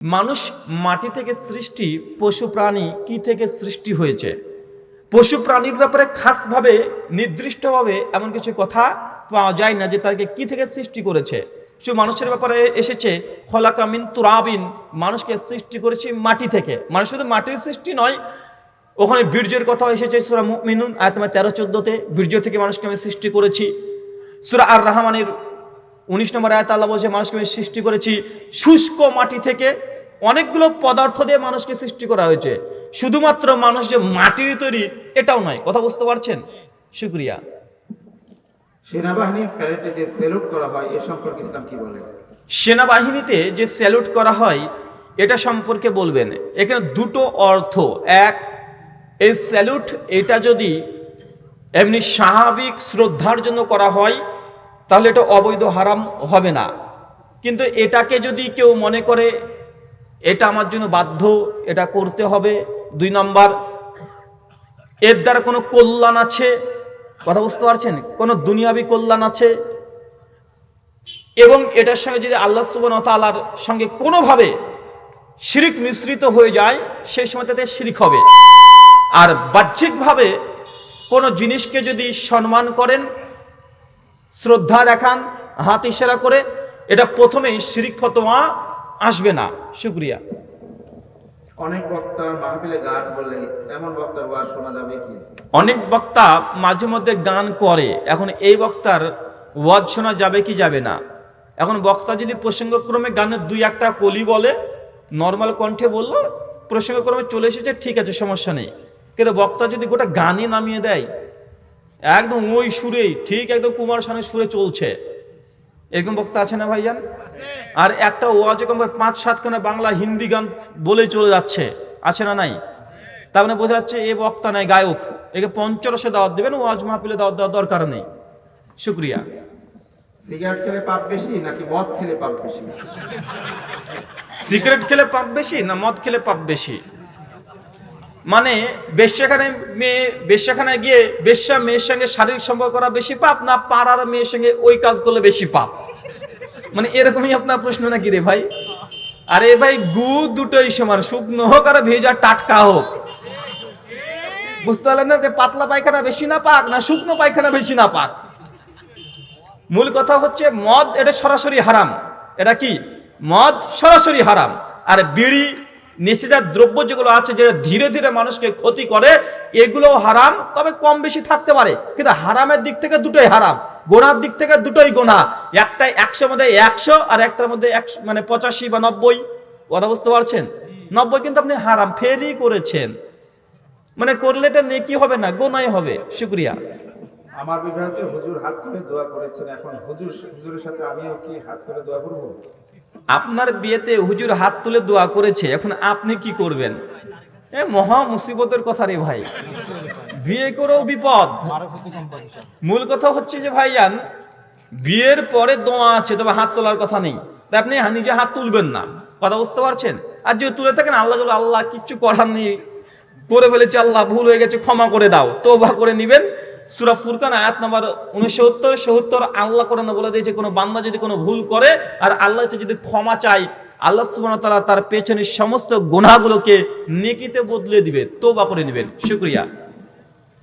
মানুষ মাটি থেকে সৃষ্টি, পশু প্রাণী কি থেকে সৃষ্টি হয়েছে? পশু প্রাণীর ব্যাপারে খাসভাবে, নির্দিষ্টভাবে এমন কিছু কথা পাওয়া যায় না যে তাকে কি থেকে সৃষ্টি করেছে। শুধু মানুষের ব্যাপারে এসেছে হলাকামিন তুরাবিন, মানুষকে সৃষ্টি করেছি মাটি থেকে। মানুষ শুধু মাটির সৃষ্টি নয়, ওখানে বীর্যের কথা এসেছে, সুরা মিনুন আয়তমা তেরো চোদ্দোতে, বীর্য থেকে মানুষকে আমি সৃষ্টি করেছি। সুরা আর রহমানের উনিশ নম্বর আয়াত আল্লাহ বলছে, মানুষকে আমি সৃষ্টি করেছি শুষ্ক মাটি থেকে অনেকগুলো পদার্থ দিয়ে মানুষকে সৃষ্টি করা হয়েছে। শুধুমাত্র মানুষ যে মাটির তৈরি এটাও নয়। কথা বুঝতে পারছেন? শুক্রিয়া। সেনাবাহিনীর প্যারেডে যে সেলুট করা হয় এ সম্পর্কে ইসলাম কি বলে? সেনাবাহিনীতে যে স্যালুট করা হয় এটা সম্পর্কে বলবেন। এখানে দুটো অর্থ। এক এই স্যালুট এটা যদি এমনি স্বাভাবিক শ্রদ্ধার জন্য করা হয় তাহলে এটা অবৈধ হারাম হবে না। কিন্তু এটাকে যদি কেউ মনে করে এটা আমার জন্য বাধ্য, এটা করতে হবে। দুই নম্বর, এর দ্বারা কোনো কল্যাণ আছে? কথা বুঝতে পারছেন? কোনো দুনিয়াবি কল্যাণ আছে? এবং এটার সঙ্গে যদি আল্লাহ সুবন তালার সঙ্গে কোনোভাবে শিরিক মিশ্রিত হয়ে যায়, সেই সময় তাতে শিরিক হবে। আর বাহ্যিকভাবে কোনো জিনিসকে যদি সম্মান করেন, শ্রদ্ধা দেখান, হাত ইশারা করে, এটা প্রথমেই শিরিক ফতোয়া আসবে না। শুক্রিয়া। অনেক বক্তা মাহফিলে গান বলে এমন বক্তার ওয়াজ শোনা যাবে কি? অনেক বক্তা মাঝে মধ্যে গান করে। এখন এই বক্তার ওয়াজ শোনা যাবে কি যাবে না? এখন বক্তা যদি প্রসঙ্গক্রমে গানের দুই একটা কলি বলে নর্মাল কণ্ঠে বলল প্রসঙ্গক্রমে চলে এসেছে ঠিক আছে সমস্যা নেই। কিন্তু বক্তা যদি গোটা গানই নামিয়ে দেয় একদম ওই সুরেই ঠিক একদম কুমার শানের সুরে চলছে। এরকম বক্তা আছে না ভাইজান আর একটা ওয়াজে কম করে পাঁচ সাতখানা বাংলা হিন্দি গান বলে চলে যাচ্ছে। আছে না নাই? তার মানে বোঝা যাচ্ছে এ বক্তা নাই গায়ক। একে পঞ্চরসে দাওয়াত দেবেন ওয়াজ মাহফিলে দাওয়াত দেওয়ার দরকার নেই। শুক্রিয়া। সিগারেট খেলে পাপ বেশি নাকি মদ খেলে পাপ বেশি? সিগারেট খেলে পাপ বেশি না মদ খেলে পাপ বেশি? মানে বেশ্যাখানে মেয়ে, বেশ্যাখানায় গিয়ে বেশ্যা মেয়ের সঙ্গে শারীরিক সম্পর্ক করা বেশি পাপ না পাড়ার মেয়ের সঙ্গে ওই কাজ করলে বেশি পাপ? মানে এরকমই আপনার প্রশ্ন নাকি রে ভাই? আরে ভাই, গু দুটোই সমান, শুকনো হোক আর ভেজা টাটকা হোক। বুঝতে পারলেন না যে পাতলা পায়খানা বেশি না পাক না শুকনো পায়খানা বেশি না পাক? মূল কথা হচ্ছে মদ এটা সরাসরি হারাম। এটা কি? মদ সরাসরি হারাম। আর বিড়ি নেশাজাত দ্রব্য যেগুলো আছে, যেটা ধীরে ধীরে মানুষকে ক্ষতি করে এগুলো হারাম, তবে কম বেশি থাকতে পারে। কিন্তু হারামের দিক থেকে দুটোই হারাম। গোনার দিক থেকে দুটোই গোনা। একটা একশো মধ্যে একশো, আর একটার মধ্যে একশো মানে পঁচাশি বা নব্বই। কথা বুঝতে পারছেন? নব্বই কিন্তু আপনি হারাম, ফেরই করেছেন। মানে করলে এটা নেকি হবে না, গোনাই হবে। শুক্রিয়া। আমার বিবাহতে হুজুর হাত তুলে দোয়া করেছেন। এখন হুজুর, হুজুরের সাথে আমিও কি হাত তুলে দোয়া করব? আপনার বিয়েতে হুজুর হাত তুলে দোয়া করেছে, এখন আপনি কি করবেন? এ মহা মুসিবতের কথা রে ভাই। বিয়ে করেও বিপদ। মূল কথা হচ্ছে যে ভাইজান, বিয়ের পরে দোয়া আছে, তবে হাত তোলার কথা নেই। তাই আপনি নিজে হাত তুলবেন না। কথা বুঝতে পারছেন? আর যদি তুলে থাকেন, আল্লাহ আল্লাহ, কিচ্ছু করার নেই। করে ফেলেছে আল্লাহ, ভুল হয়ে গেছে, ক্ষমা করে দাও তোবা করে নিবেন। সুরা ফুরকান আয়াত নাম্বার উনসত্তর সত্তর আল্লাহ করে না বলে দিয়েছে কোনো বান্দা যদি কোনো ভুল করে আর আল্লাহ যদি ক্ষমা চাই আল্লাহ সুবহান তাআলা তার পেছনের সমস্ত গুনাহগুলোকে নেকিতে বদলে দিবে তোবা করে দিবেন। শুক্রিয়া।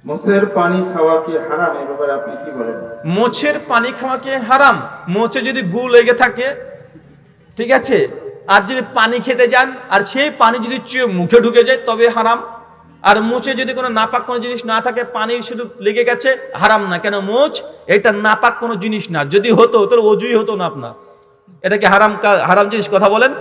মোষের পানি খাওয়া কি হারাম? এ ব্যাপারে আপনি কি বলেন? মোছের পানি খাওয়াকে হারাম? মোচে যদি গু লেগে থাকে ঠিক আছে? আর যদি পানি খেতে যান আর সেই পানি যদি চুয়ে মুখে ঢুকে যায় তবে হারাম। আর মোচে যদি কোনো নাপাক কোনো জিনিস না থাকে পানি শুধু লেগে গেছে, হারাম না। কেন মোচ? এটা নাপাক কোনো জিনিস না। যদি হতো, তাহলে অজুই হতো না আপনার। এটা কি হারাম হারাম জিনিস কথা বলেন?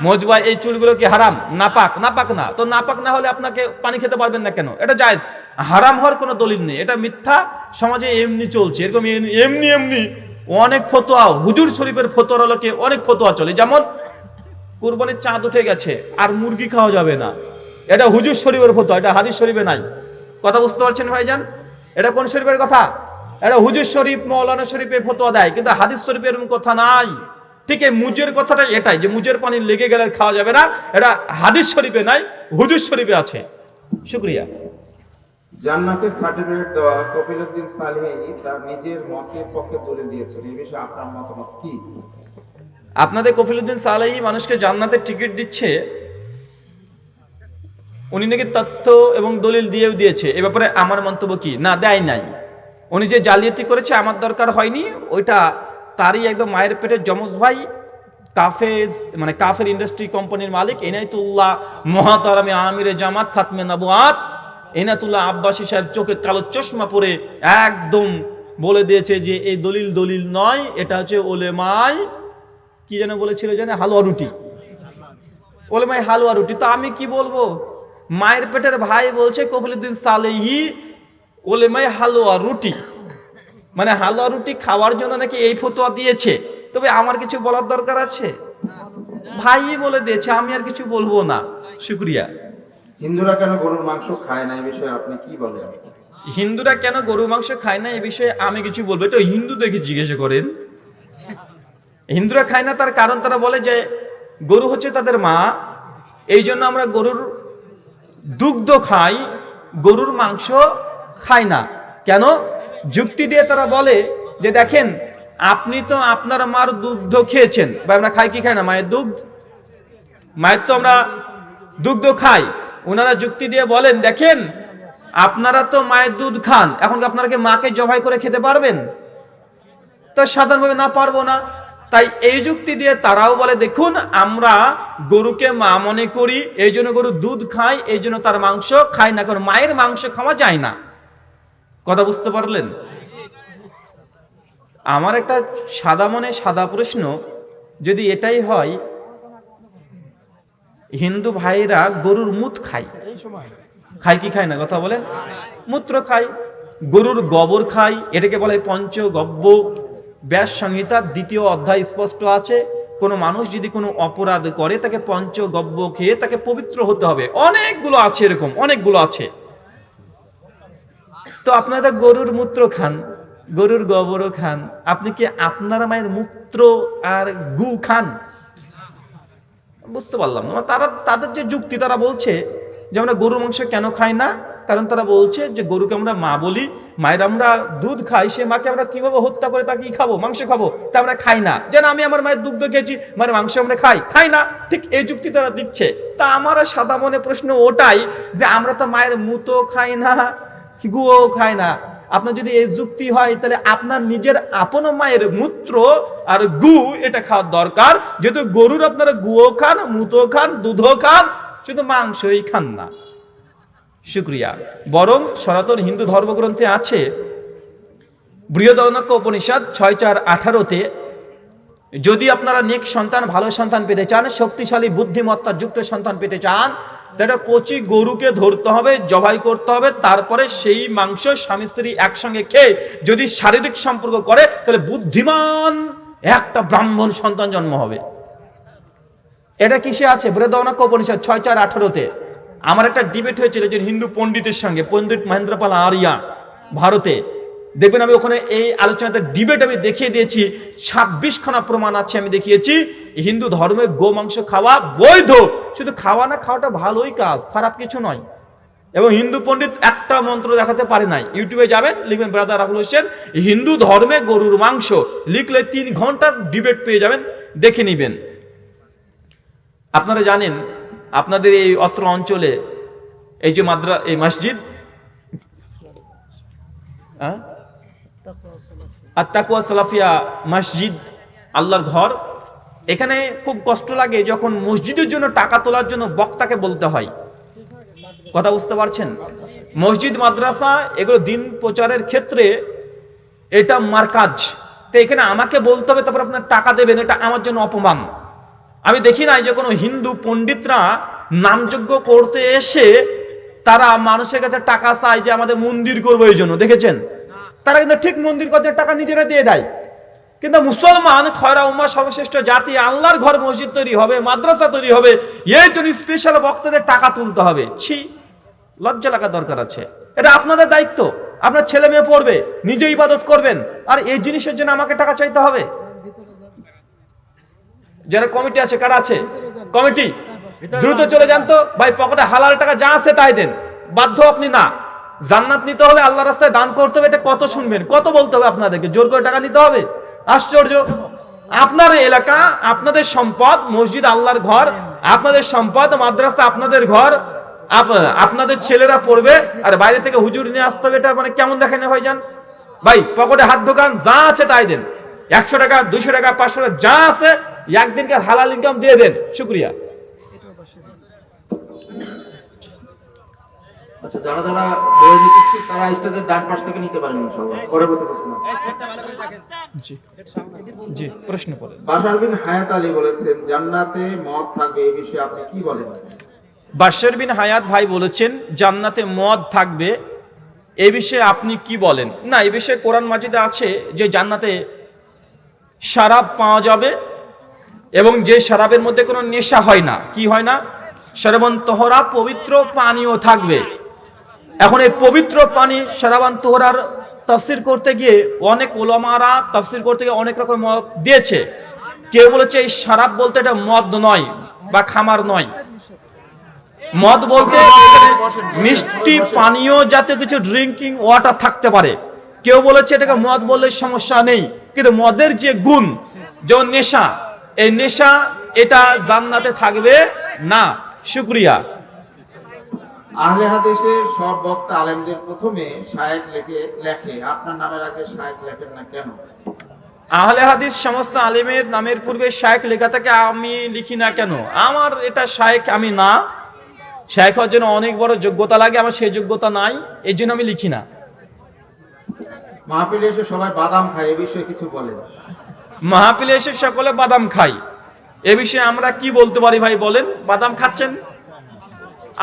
মোজ ভাই এই চুলগুলো কি হারাম? নাপাক। নাপাক না। তো নাপাক না হলে আপনাকে পানি খেতে পারবেন না কেন? এটা জায়েজ। হারাম হওয়ার কোনো দলিল নেই। এটা মিথ্যা। সমাজে এমনি চলছে। এরকম এমনি- এমনি অনেক ফতোয়া। হুজুর শরীফের ফতোয়ার অনেক ফতোয়া চলে। যেমন কুরবানির চাঁদ উঠে গেছে, আর মুরগি খাওয়া যাবে না। এটা হুজুর শরীফের ফতোয়া এটা হাদিস শরীফে নাই। কথা বুঝতে পারছেন ভাইজান? এটা কোন শরীফের কথা? এটা হুজুর শরীফ মৌলানা শরীফে ফতোয়া দেয় কিন্তু হাদিস শরীফের এরকম কথা নাই। ঠিক এই মুজের কথাটা এটাই যে মুজের পানি লেগে গেলে খাওয়া যাবে না। এটা হাদিস শরীফে নাই হুজুর শরীফে আছে। শুক্রিয়া। জান্নাতের সার্টিফিকেট দেওয়া কপিলউদ্দিন সালেহি তার নিজের মতের পক্ষে তুলে দিয়েছেন। এই বিষয়ে আপনার মতামত কি? আপনাদের কফিলুদ্দিন সালেহি মানুষকে জান্নাতের টিকিট দিচ্ছে উনি নাকি তথ্য এবং দলিল দিয়েও দিয়েছে। এ ব্যাপারে আমার মন্তব্য কি? না, দেয় নাই। উনি যে জালিয়াতি করেছে, আমার দরকার হয়নি। ওইটা তারই একদম মায়ের পেটে যমজ ভাই, কাফেজ মানে কাফের ইন্ডাস্ট্রি কোম্পানির মালিক, এনায়তুল্লাহ মহাতারামে আমিরে জামাত, খাতমে নবুয়াত, এনায়তুল্লাহ আব্বাসী সাহেব চোখে কালো চশমা পরে একদম বলে দিয়েছে যে এই দলিল দলিল নয়, এটা হচ্ছে ওলেমাই কি যেন বলেছিল জানে হালুয়া রুটি। ওলেমাই হালুয়া রুটি। তো আমি কি বলব? মায়ের পেটের ভাই বলছে কপিলুদ্দিন সালেহি ওলেমাই হালুয়া রুটি। মানে হালুয়া রুটি খাওয়ার জন্য নাকি এই ফতোয়া দিয়েছে? তবে আমার কিছু বলার দরকার আছে? ভাই বলে দিয়েছে আমি আর কিছু বলব না। শুক্রিয়া। হিন্দুরা কেন গরুর মাংস খায় না এই বিষয়ে আপনি কি বলেন? হিন্দুরা কেন গরু মাংস খায় না এই বিষয়ে আমি কিছু বলব। এটা হিন্দু দেখে জিজ্ঞেস করেন। হিন্দুরা খায় না তার কারণ তারা বলে যে গরু হচ্ছে তাদের মা। এই জন্য আমরা গরুর দুগ্ধ খাই গরুর মাংস খায় না। কেন? যুক্তি দিয়ে তারা বলে যে দেখেন, আপনি তো আপনার মার দুগ্ধ খেয়েছেন। বা আমরা খাই কি খাই না? মায়ের দুগ্ধ? মায়ের তো আমরা দুগ্ধ খাই। ওনারা যুক্তি দিয়ে বলেন, দেখেন, আপনারা তো মায়ের দুধ খান। এখন আপনারা কি মাকে জবাই করে খেতে পারবেন? তো সাধারণভাবে না পারব না। তাই এই যুক্তি দিয়ে তারাও বলে, দেখুন, আমরা গরুকে মা মনে করি, এই জন্য গরু দুধ খাই এই জন্য তার মাংস খাই না, কারণ মায়ের মাংস খাওয়া যায় না। কথা বুঝতে পারলেন? আমার একটা সাদা মনে সাদা প্রশ্ন, যদি এটাই হয়, হিন্দু ভাইরা গরুর মুত খায়। খায় কি খায় না, কথা বলেন? মূত্র খায়, গরুর গোবর খায়, এটাকে বলে পঞ্চগব্য। ব্যাস সংহিতার দ্বিতীয় অধ্যায় স্পষ্ট আছে। কোনো মানুষ যদি কোনো অপরাধ করে, তাকে পঞ্চগব্য খেয়ে তাকে পবিত্র হতে হবে। অনেকগুলো আছে এরকম, অনেকগুলো আছে। তো আপনারা গরুর মূত্র খান, গরুর গোবরও খান। আপনি কি আপনার মায়ের মূত্র আর গু খান? বুঝতে পারলাম না। তারা, তাদের যে যুক্তি তারা বলছে যে আমরা গরুর মাংস কেন খাই না? কারণ তারা বলছে যে গরুকে আমরা মা বলি, মায়ের আমরা দুধ খাই, সে মাকে আমরা কীভাবে হত্যা করে তাকে খাব, মাংস খাব, তা আমরা খাই না। যেন আমি আমার মায়ের দুগ্ধ খেয়েছি, মায়ের মাংস আমরা খাই খাই না। ঠিক এই যুক্তি তারা দিচ্ছে। তা আমার সাদা মনে প্রশ্ন ওটাই যে আমরা তো মায়ের মুতো খাই না গুও খাই না। আপনার যদি এই যুক্তি হয়, তাহলে আপনার নিজের আপন মায়ের মূত্র আর গু এটা খাওয়ার দরকার। যেহেতু গরুর আপনারা গুও খান মুতো খান, দুধও খান, শুধু মাংসই খান না। শুক্রিয়া। বরং সনাতন হিন্দু ধর্মগ্রন্থে আছে বৃহদনক্য উপনিষদ ছয় চার আঠারোতে, যদি আপনারা নেক সন্তান, ভালো সন্তান পেতে চান, শক্তিশালী, বুদ্ধিমত্তা, যুক্ত সন্তান পেতে চান, তাহলে কচি গরুকে ধরতে হবে, জবাই করতে হবে, তারপরে সেই মাংস স্বামী স্ত্রী একসঙ্গে খেয়ে যদি শারীরিক সম্পর্ক করে, তাহলে বুদ্ধিমান একটা ব্রাহ্মণ সন্তান জন্ম হবে। এটা কিসে আছে? বৃহদনক্য উপনিষদ ছয় চার আঠারোতে। আমার একটা ডিবেট হয়েছিল যে হিন্দু পণ্ডিতের সঙ্গে, পণ্ডিত মহেন্দ্রপাল আরিয়া, ভারতে। দেখবেন আমি ওখানে এই আলোচনাতে ডিবেট আমি দেখিয়ে দিয়েছি ছাব্বিশ খানা প্রমাণ আছে আমি দেখিয়েছি। হিন্দু ধর্মে গো, মাংস খাওয়া বৈধ। শুধু খাওয়া না, খাওয়াটা ভালোই কাজ, খারাপ কিছু নয়। এবং হিন্দু পণ্ডিত একটা মন্ত্র দেখাতে পারে নাই। ইউটিউবে যাবেন, লিখবেন, ব্রাদার রাহুল হোসেন, হিন্দু ধর্মে গরুর মাংস। লিখলে তিন ঘণ্টার ডিবেট পেয়ে যাবেন, দেখে নিবেন। আপনারা জানেন আপনাদের এই অত্র অঞ্চলে, এই যে মাদ্রা, এই মসজিদ? হ্যাঁ? আর তাকুয়া সালাফিয়া মসজিদ, আল্লাহর ঘর, এখানে খুব কষ্ট লাগে যখন মসজিদের জন্য টাকা তোলার জন্য বক্তাকে বলতে হয়। কথা বুঝতে পারছেন? মসজিদ, মাদ্রাসা, এগুলো দিন প্রচারের ক্ষেত্রে এটা মার্কাজ। তো এখানে আমাকে বলতে হবে, তারপর আপনার টাকা দেবেন, এটা আমার জন্য অপমান। আমি দেখি নাই যে কোনো হিন্দু পণ্ডিতরা নামযজ্ঞ করতে এসে তারা মানুষের কাছে টাকা চায় যে আমাদের মন্দির করব এই জন্য। দেখেছেন? তারা কিন্তু ঠিক মন্দির করতে টাকা নিজেরা দিয়ে দেয়। কিন্তু মুসলমান, খয়রা উম্মা সর্বশ্রেষ্ঠ জাতি, আল্লাহর ঘর মসজিদ তৈরি হবে, মাদ্রাসা তৈরি হবে, এই জন্য স্পেশাল বক্তাদের টাকা তুলতে হবে। ছি, লজ্জা লাগা দরকার আছে। এটা আপনাদের দায়িত্ব। আপনার ছেলে মেয়ে পড়বে, নিজে ইবাদত করবেন, আর এই জিনিসের জন্য আমাকে টাকা চাইতে হবে। যারা কমিটি আছে কারা আছে? কমিটি দ্রুত চলে যান তো। ভাই পকেটে হালাল টাকা যা আছে তাই দেন। বাধ্য আপনি না। জান্নাত নিতে হলে আল্লাহ রাস্তায় দান করতে হবে এটা কত শুনবেন? কত বলতে হবে আপনাদেরকে? জোর করে টাকা নিতে হবে? আশ্চর্য। আপনার এলাকা আপনাদের সম্পদ মসজিদ আল্লাহর ঘর আপনাদের সম্পদ মাদ্রাসা আপনাদের ঘর আপ- আপনাদের ছেলেরা পড়বে। আর বাইরে থেকে হুজুর নিয়ে আসতে হবে এটা মানে কেমন দেখেন ভাই যান ভাই পকেটে হাত দোকান যা আছে তাই দেন। একশো টাকা দুইশো টাকা পাঁচশো টাকা যা আছে একদিনকার হালাল ইনকাম দিয়ে দেন শুক্রিয়া। আচ্ছা যারা যারা বই নিতে ইচ্ছুক তারা স্টেজের ডান পাশ থেকে নিতে পারেন ইনশাআল্লাহ। পরবর্তী প্রশ্ন জি জি প্রশ্ন করেন বাশার বিন হায়াত আলী বলেছেন জান্নাতে মদ থাকবে এই বিষয়ে আপনি কি বলেন? বাশার বিন হায়াত ভাই বলেছেন জান্নাতে মদ থাকবে এই বিষয়ে আপনি কি বলেন? না এ বিষয়ে কোরআন মাজিদে আছে যে জান্নাতে শারাব পাওয়া যাবে এবং যে শরাবের মধ্যে কোনো নেশা হয় না, কি হয় না? শারাবান তোহরা পবিত্র পানীয় থাকবে। এখন এই পবিত্র পানি শারাবান তোহরার তফসির করতে গিয়ে অনেক ওলামারা তফসির করতে গিয়ে অনেক রকম মত দিয়েছে। কেউ বলেছে, এই শারাব বলতে এটা মদ নয় বা খামার নয়। মদ বলতে মিষ্টি পানীয় জাতীয় কিছু ড্রিঙ্কিং ওয়াটার থাকতে পারে। কেউ বলেছে, এটাকে মদ বললে সমস্যা নেই। কিন্তু মদের যে গুণ, যেমন নেশা এই নেশা এটা জান্নাতে থাকবে না। শুক্রিয়া। আহলে হাদিসের সব বক্তা আলেমদের প্রথমে শায়েক লেখে লেখে। আপনার নামের আগে শায়েক লেখেন না কেন? আহলে হাদিস সমস্ত আলিমের নামের পূর্বে শায়েক লেখা থাকে আমি লিখি না কেন? আমার এটা শায়েক আমি না। শায়েক হওয়ার জন্য অনেক বড় যোগ্যতা লাগে আমার সেই যোগ্যতা নাই এই জন্য আমি লিখি না। মাহফিলে এসে সবাই বাদাম খায় এ বিষয়ে কিছু বলেন। মাহফিলে এসে সকলে বাদাম খাই। এ বিষয়ে আমরা কি বলতে পারি ভাই বলেন? বাদাম খাচ্ছেন?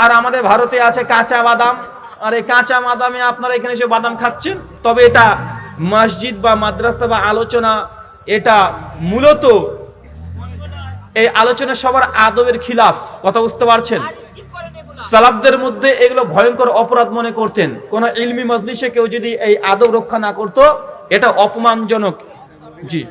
আর আমাদের ভারতে আছে কাঁচা বাদাম। আর এই কাঁচা বাদামে আপনারা এখানে এসে বাদাম খাচ্ছেন? তবে এটা মসজিদ বা মাদ্রাসা বা আলোচনা, এটা মূলত এই আলোচনা সবার আদবের খিলাফ। কথা বুঝতে পারছেন? সালাবদের মধ্যে এগুলো ভয়ঙ্কর অপরাধ মনে করতেন। কোন ইলমি মজলিসে কেউ যদি এই আদব রক্ষা না করতো, এটা অপমানজনক। জি।